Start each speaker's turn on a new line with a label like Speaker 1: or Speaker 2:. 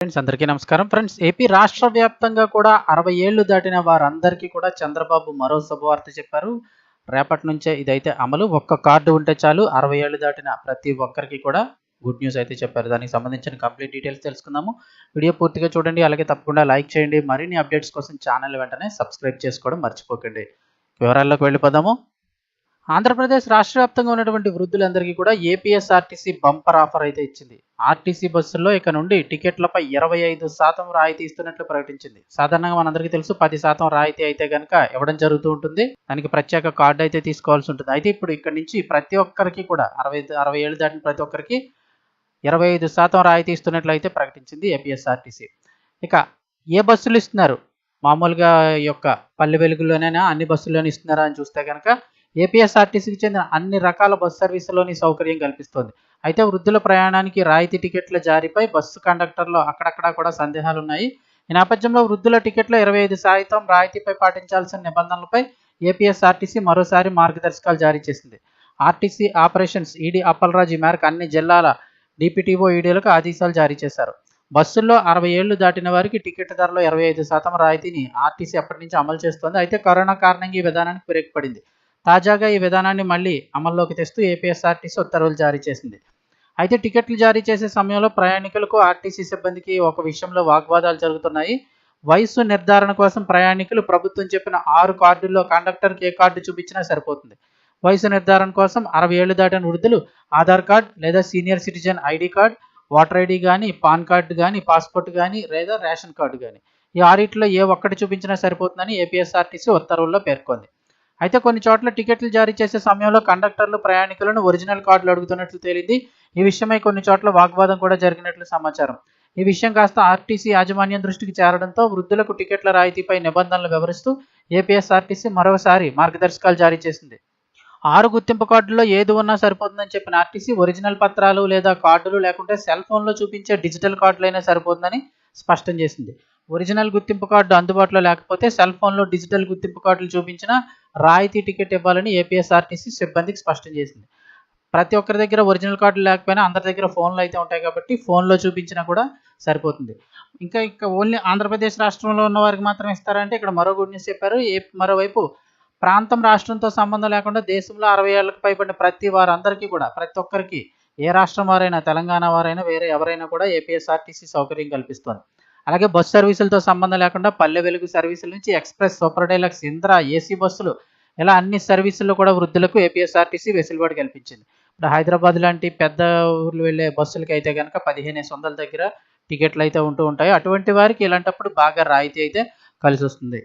Speaker 1: Friends అందరికీ నమస్కారం. Friends AP రాష్ట్ర వ్యాప్తంగా కూడా అరవై ఏళ్ళు దాటిన వారందరికీ కూడా చంద్రబాబు మరో శుభవార్త చెప్పారు. రేపటి నుంచే ఇదైతే అమలు. ఒక్క కార్డు ఉంటే చాలు. అరవై ఏళ్ళు దాటిన ప్రతి ఒక్కరికి కూడా గుడ్ న్యూస్ అయితే చెప్పారు. దానికి సంబంధించిన కంప్లీట్ డీటెయిల్స్ తెలుసుకుందాము. వీడియో పూర్తిగా చూడండి. అలాగే తప్పకుండా లైక్ చేయండి. మరిన్ని అప్డేట్స్ కోసం ఛానల్ వెంటనే సబ్స్క్రైబ్ చేసుకోవడం మర్చిపోకండి. వివరాల్లోకి వెళ్ళిపోదాము. ఆంధ్రప్రదేశ్ రాష్ట్ర వ్యాప్తంగా ఉన్నటువంటి వృద్ధులందరికీ కూడా ఏపీఎస్ఆర్టీసీ బంపర్ ఆఫర్ అయితే ఇచ్చింది. ఆర్టీసీ బస్సుల్లో ఇక నుండి టికెట్లపై ఇరవై ఐదు శాతం రాయితీ ఇస్తున్నట్లు ప్రకటించింది. సాధారణంగా మనందరికీ తెలుసు పది శాతం రాయితీ అయితే కనుక ఇవ్వడం జరుగుతూ ఉంటుంది. దానికి ప్రత్యేక కార్డు అయితే తీసుకోవాల్సి ఉంటుంది. అయితే ఇప్పుడు ఇక్కడ నుంచి ప్రతి ఒక్కరికి కూడా అరవై అరవై ఏళ్ళు దాటిన ప్రతి ఒక్కరికి ఇరవై ఐదు శాతం రాయితీ ఇస్తున్నట్లు అయితే ప్రకటించింది ఏపీఎస్ఆర్టీసీ. ఇక ఏ బస్సులు ఇస్తున్నారు? మామూలుగా ఈ యొక్క పల్లె వెలుగులోనైనా అన్ని బస్సుల్లోనే ఇస్తున్నారా అని చూస్తే కనుక ఏపీఎస్ఆర్టీసీకి చెందిన అన్ని రకాల బస్సు సర్వీసులోని సౌకర్యం కల్పిస్తోంది. అయితే వృద్ధుల ప్రయాణానికి రాయితీ టికెట్ల జారీపై బస్సు కండక్టర్లో అక్కడక్కడా కూడా సందేహాలు ఉన్నాయి ఈ నేపథ్యంలో వృద్ధుల టికెట్లు ఇరవై ఐదు శాతం రాయితీపై పాటించాల్సిన నిబంధనలపై ఏపీఎస్ఆర్టీసీ మరోసారి మార్గదర్శకాలు జారీ చేసింది. ఆర్టీసీ ఆపరేషన్స్ ఈడీ అప్పలరాజు ఈ మేరకు అన్ని జిల్లాల డిపిటిఓ ఈడీలకు ఆదేశాలు జారీ చేశారు. బస్సుల్లో అరవై ఏళ్ళు దాటిన వారికి టికెట్ ధరలో ఇరవై ఐదు శాతం రాయితీని ఆర్టీసీ అప్పటి నుంచి అమలు చేస్తోంది. అయితే కరోనా కారణంగా ఈ విధానానికి బ్రేక్ పడింది. తాజాగా ఈ విధానాన్ని మళ్ళీ అమల్లోకి తెస్తూ ఏపీఎస్ఆర్టీసీ ఉత్తర్వులు జారీ చేసింది. అయితే టికెట్లు జారీ చేసే సమయంలో ప్రయాణికులకు ఆర్టీసీ సిబ్బందికి ఒక విషయంలో వాగ్వాదాలు జరుగుతున్నాయి. వయసు నిర్ధారణ కోసం ప్రయాణికులు ప్రభుత్వం చెప్పిన ఆరు కార్డుల్లో కండక్టర్కి ఏ కార్డు చూపించినా సరిపోతుంది. వయసు నిర్ధారణ కోసం అరవై ఏళ్ళు దాటిన వృద్ధులు ఆధార్ కార్డ్ లేదా senior citizen ID card voter ID కానీ పాన్ కార్డు కానీ పాస్పోర్ట్ కానీ లేదా రేషన్ కార్డు కానీ ఈ ఆరిట్లో ఏ ఒక్కటి చూపించినా సరిపోతుందని ఏపీఎస్ఆర్టీసీ ఉత్తర్వుల్లో పేర్కొంది. అయితే కొన్ని చోట్ల టికెట్లు జారీ చేసే సమయంలో కండక్టర్లు ప్రయాణికులను ఒరిజినల్ కార్డులు అడుగుతున్నట్లు తేలింది. ఈ విషయమై కొన్ని చోట్ల వాగ్వాదం కూడా జరిగినట్లు సమాచారం. ఈ విషయం కాస్త ఆర్టీసీ యాజమాన్యం దృష్టికి చేరడంతో వృద్ధులకు టికెట్ల రాయితీపై నిబంధనలు వివరిస్తూ ఏపీఎస్ఆర్టీసీ మరోసారి మార్గదర్శకాలు జారీ చేసింది. ఆరు గుర్తింపు కార్డుల్లో ఏది ఉన్నా సరిపోతుందని చెప్పిన ఆర్టీసీ ఒరిజినల్ పత్రాలు లేదా కార్డులు లేకుంటే సెల్ ఫోన్లో చూపించే డిజిటల్ కార్డులైనా సరిపోతుందని స్పష్టం చేసింది. ఒరిజినల్ గుర్తింపు కార్డు అందుబాటులో లేకపోతే సెల్ ఫోన్లో డిజిటల్ గుర్తింపు కార్డులు చూపించిన రాయితీ టికెట్ ఇవ్వాలని ఏపీఎస్ఆర్టీసీ సిబ్బందికి స్పష్టం చేసింది. ప్రతి ఒక్కరి దగ్గర ఒరిజినల్ కార్డు లేకపోయినా అందరి దగ్గర ఫోన్లు అయితే ఉంటాయి కాబట్టి ఫోన్లో చూపించినా కూడా సరిపోతుంది. ఇంకా ఇంకా ఓన్లీ ఆంధ్రప్రదేశ్ రాష్ట్రంలో ఉన్న వారికి మాత్రం ఇస్తారంటే ఇక్కడ మరో గుడ్ న్యూస్ చెప్పారు. ఏ మరోవైపు ప్రాంతం రాష్ట్రంతో సంబంధం లేకుండా దేశంలో అరవై ఏళ్ళకు పైబడిన ప్రతి వారందరికీ కూడా ప్రతి ఒక్కరికి ఏ రాష్ట్రం వారైనా తెలంగాణ వారైనా వేరే ఎవరైనా కూడా ఏపీఎస్ఆర్టీసీ సౌకర్యం కల్పిస్తుంది. అలాగే బస్సు సర్వీసులతో సంబంధం లేకుండా పల్లె వెలుగు సర్వీసుల నుంచి express super deluxe Indra AC బస్సులు ఇలా అన్ని సర్వీసుల్లో కూడా వృద్ధులకు ఏపీఎస్ఆర్టీసీ వెసులుబాటు కల్పించింది. ఇప్పుడు హైదరాబాద్ లాంటి పెద్ద ఊర్లు వెళ్ళే బస్సులకి అయితే కనుక పదిహేను వందల దగ్గర టికెట్లు అయితే ఉంటూ ఉంటాయి. అటువంటి వారికి ఇలాంటప్పుడు బాగా రాయితీ అయితే కలిసి వస్తుంది